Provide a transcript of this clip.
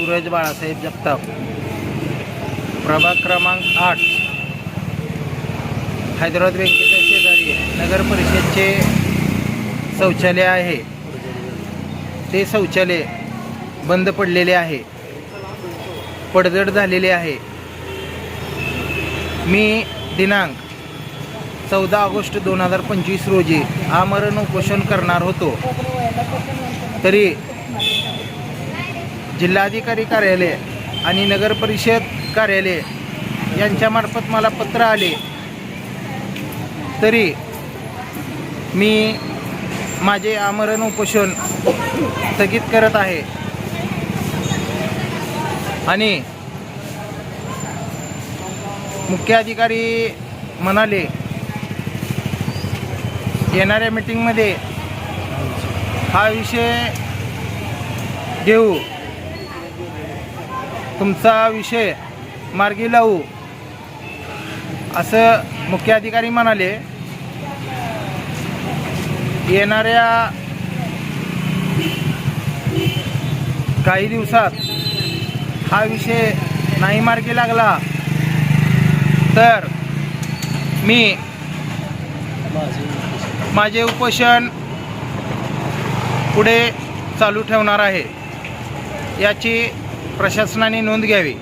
सूरज बाळासाहेब जगताप. प्रभाग क्रमांक आठ. हैदराबाद बँकेच्या शेजारी नगर परिषदचे शौचालय आहे. ते शौचालय बंद पडलेले आहे. पडझड झालेले आहे. मी दिनांक चौदा ऑगस्ट दोन हजार पंचवीस रोजी आमरण उपोषण करणार होतो. तरी जिल्हाधिकारी कार्यालय आणि नगर परिषद कार्यालय यांच्यामार्फत मला पत्र आले. तरी मी माझे आमरण उपोषण स्थगित करत आहे. आणि मुख्याधिकारी म्हणाले येणाऱ्या मीटिंगमध्ये हा विषय घेऊ. तुमचा विषय मार्गी लावू. असं मुख्य अधिकारी म्हणाले येणाऱ्या काही दिवसात हा विषय नाही मार्गी लागला तर मी माझे उपोषण पुढे चालू ठेवणार आहे. याची प्रशासनाने नोंद घ्यावी.